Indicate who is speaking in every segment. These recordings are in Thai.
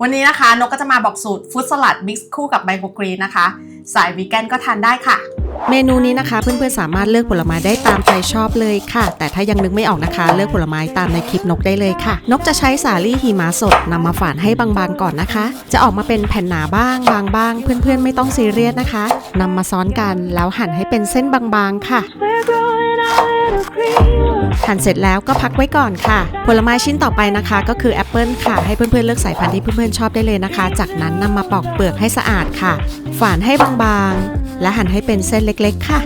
Speaker 1: วันนี้นะคะนกก็จะมาบอกสูตรฟุตสลัดมิกซ์คู่กับไมโครกรีนนะคะ สายวีแกนก็ทานได้ค่ะ
Speaker 2: เมนูนี้นะคะ เพื่อนๆสามารถเลือกผลไม้ได้ตามใจชอบเลยค่ะ แต่ถ้ายังนึกไม่ออกนะคะ เลือกผลไม้ตามในคลิปนกได้เลยค่ะ นกจะใช้สาลี่หิมะสดนำมาฝานให้บางๆก่อนนะคะ จะออกมาเป็นแผ่นหนาบ้างบางบ้าง เพื่อนๆไม่ต้องซีเรียสนะคะนำมาซ้อนกันแล้วหั่นให้เป็นเส้นบางๆค่ะ หั่นเสร็จแล้วก็พักไว้ก่อนค่ะ ผลไม้ชิ้นต่อไปนะคะก็คือแอปเปิลค่ะ ให้เพื่อนๆเลือกสายพันธุ์ที่เพื่อนๆชอบได้เลยนะคะ จากนั้นนำมาปอกเปลือกให้สะอาดค่ะ ฝานให้บางๆ และหั่นให้เป็นเส้นเล็กๆค่ะ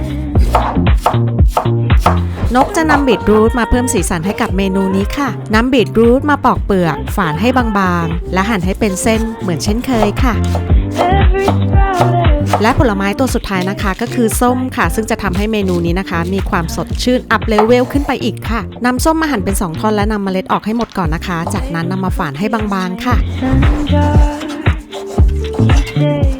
Speaker 2: นกจะนำบีทรูทมาเพิ่มสีสันให้กับเมนูนี้ค่ะนำบีทรูทมาปอกเปลือก ฝานให้บางๆ และหั่นให้เป็นเส้นเหมือนเช่นเคยค่ะ และผลไม้ตัวสุดท้ายนะคะก็คือส้มค่ะ ซึ่งจะทำให้เมนูนี้นะคะ มีความสดชื่นอัพเลเวลขึ้นไปอีกค่ะนำส้มมาหั่นเป็น 2 ท่อนและนำเมล็ดออกให้หมดก่อนนะคะ จากนั้นนำมาฝานให้บางๆค่ะ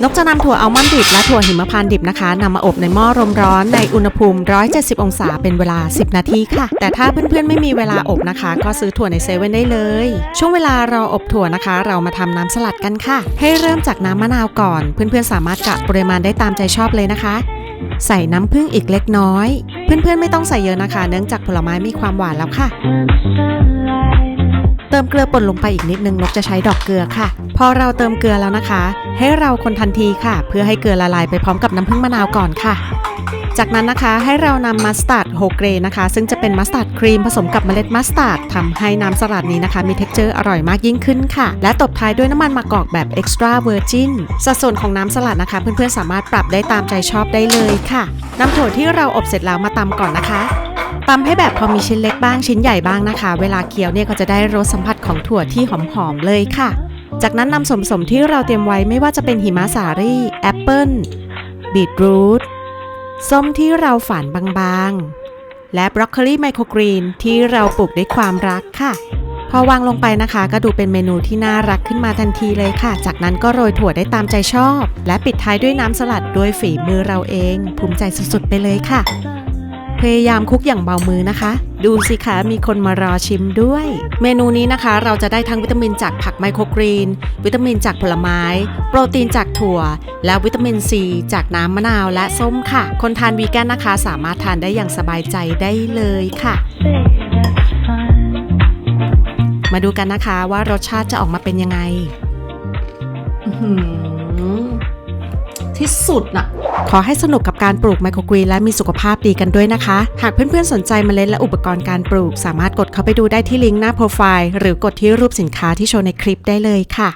Speaker 2: นกจะนำถั่วอัลมอนด์ดิบและถั่วหิมพานต์ดิบนะคะนำมาอบในหม้อลมร้อนในอุณหภูมิ 170 องศาเป็นเวลา 10 นาทีค่ะ แต่ถ้าเพื่อนๆไม่มีเวลาอบนะคะ ก็ซื้อถั่วในเซเว่นได้เลย ช่วงเวลารออบถั่วนะคะ เรามาทำน้ำสลัดกันค่ะ ให้เริ่มจากน้ำมะนาวก่อน เพื่อนๆสามารถกะปริมาณได้ตามใจชอบเลยนะคะ ใส่น้ำผึ้งอีกเล็กน้อย เพื่อนๆไม่ต้องใส่เยอะนะคะ เนื่องจากผลไม้มีความหวานแล้วค่ะ เติมเกลือป่นลงไปอีกนิดนึงนกจะใช้ดอกเกลือค่ะ พอเราเติมเกลือแล้วนะคะ ให้เราคนทันทีค่ะ เพื่อให้เกลือละลายไปพร้อมกับน้ำผึ้งมะนาวก่อนค่ะ จากนั้นนะคะให้เรานำมัสตาร์ดโฮเกรนะคะ ซึ่งจะเป็นมัสตาร์ดครีมผสมกับเมล็ดมัสตาร์ดทำให้น้ำสลัดนี้นะคะ มีเท็กเจอร์อร่อยมากยิ่งขึ้นค่ะ และตบท้ายด้วยน้ำมันมะกอกแบบ extra virgin สัดส่วนของน้ำสลัดนะคะ เพื่อนๆสามารถปรับได้ตามใจชอบได้เลยค่ะ น้ำถั่วที่เราอบเสร็จแล้วมาตำก่อนนะคะ ตำให้แบบพอมีชิ้นเล็กบ้างชิ้นใหญ่บ้างนะคะ เวลาเคี้ยวเนี่ยก็จะได้รสสัมผัสของถั่วที่หอมๆเลยค่ะ จากนั้นนำส่วนผสมที่เราเตรียมไว้ไม่ว่าจะเป็นหิมะสาลี่แอปเปิลบีทรูทส้มที่เราฝานบางๆ และบรอกโคลีไมโครกรีนที่เราปลูกด้วยความรักค่ะ พอวางลงไปนะคะ ก็ดูเป็นเมนูที่น่ารักขึ้นมาทันทีเลยค่ะ จากนั้นก็โรยถั่วได้ตามใจชอบ และปิดท้ายด้วยน้ำสลัดด้วยฝีมือเราเอง ภูมิใจสุดๆไปเลยค่ะ พยายามคุกอย่างเบามือนะคะ ดูสิคะมีคนมารอชิมด้วย เมนูนี้นะคะเราจะได้ทั้งวิตามินจากผักไมโครกรีน วิตามินจากผลไม้ โปรตีนจากถั่ว และวิตามินซีจากน้ำมะนาวและส้มค่ะ คนทานวีแกนนะคะ สามารถทานได้อย่างสบายใจได้เลยค่ะมาดูกันนะคะว่ารสชาติจะออกมาเป็นยังไง
Speaker 1: อื ที่สุดน่ะ
Speaker 2: ขอให้สนุกกับการปลูกไมโครกรีนและมีสุขภาพดีกันด้วยนะคะ หากเพื่อนๆสนใจมเมล็ดและอุปกรณ์การปลูก สามารถกดเข้าไปดูได้ที่ลิงก์หน้าโปรไฟล์หรือกดที่รูปสินค้าที่โชว์ในคลิปได้เลยค่ะ